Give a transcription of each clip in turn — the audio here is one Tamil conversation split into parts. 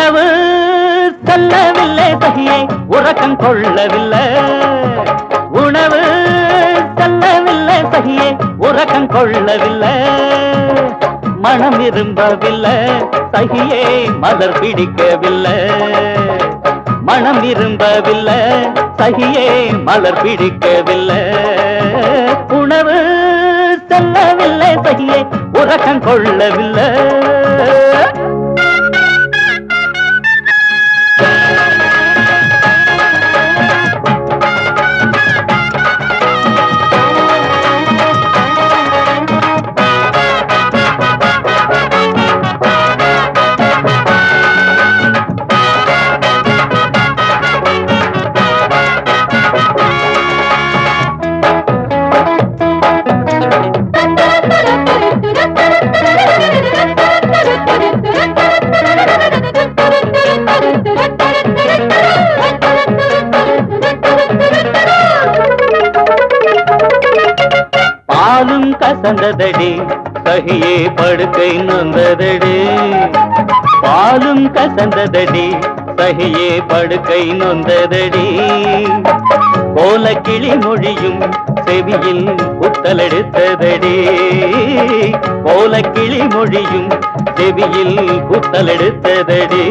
கனவு தள்ளவில்லை சகியே உறக்கம் கொள்ளவில்லை. உணவு தள்ளவில்லை சகியே உறக்கம் கொள்ளவில்லை. மனம் விரும்பவில்லை சகியே மலர் பிடிக்கவில்லை. மனம் விரும்பவில்லை சகியே மலர் பிடிக்கவில்லை. உணவு செல்லவில்லை சகியே உறக்கம் கொள்ளவில்லை. பாலும் கசந்ததடி சகியே படுக்கை நொந்ததடி. பாலும் கசந்ததடி சகியே படுக்கை நொந்ததடி. கோல கிளி மொழியும் செவியில் புத்தலெடுத்ததடி கோல கிளி மொழியும் செவியில் புத்தலெடுத்ததடி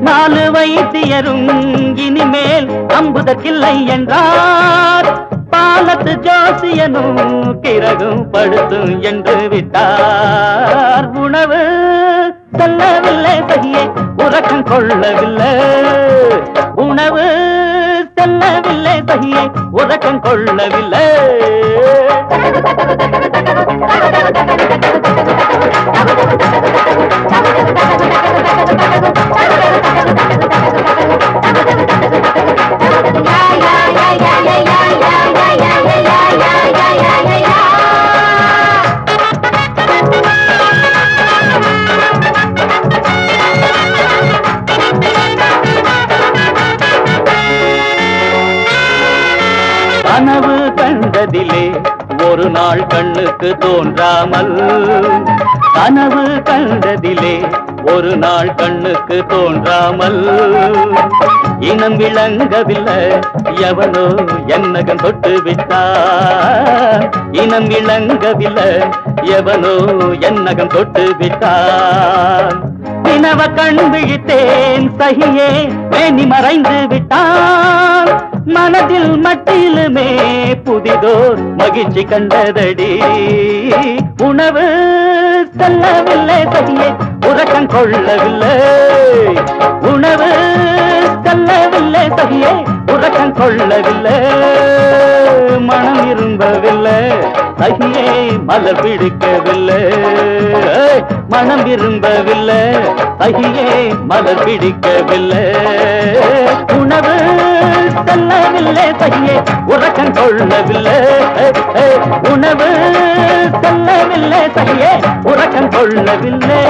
நாலு வைத்தியரும் இனிமேல் அம்புதற்கில்லை என்றார். காலத்து ஜோசியனும் கிறகும் படுத்தும் என்று விட்டார். உணவு செல்லவில்லை பையே உறக்கம் கொள்ளவில்லை. உணவு செல்லவில்லை பையே உறக்கம் கொள்ளவில்லை. கனவு கண்டதிலே ஒரு நாள் கண்ணுக்கு தோன்றாமல். கனவு கண்டதிலே ஒரு நாள் கண்ணுக்கு தோன்றாமல். இனம் விளங்கவில்லை எவனோ என்னகம் தொட்டு விட்டான் இனம் விளங்கவில்லை எவனோ என்னகம் தொட்டு விட்டான் நினவ கண் விழித்தேன் சகியே மேனி மறைந்து விட்டான் மனதில் மட்டிலுமே புதிதோர் மகிழ்ச்சி கண்டதடி. உணவு செல்லவில்லை சகியே உறக்கம் கொள்ளவில்லை. உணவு செல்லவில்லை சகியே உறக்கம் கொள்ளவில்லை. மனம் விரும்பவில்லை சகியே மலர் பிடிக்கவில்லை. மனம் விரும்பவில்லை சகியே மலர் பிடிக்கவில்லை. கொள்ளவில்லை. உணவு செல்லவில்லை சகியே உறக்கம் கொள்ளவில்லை.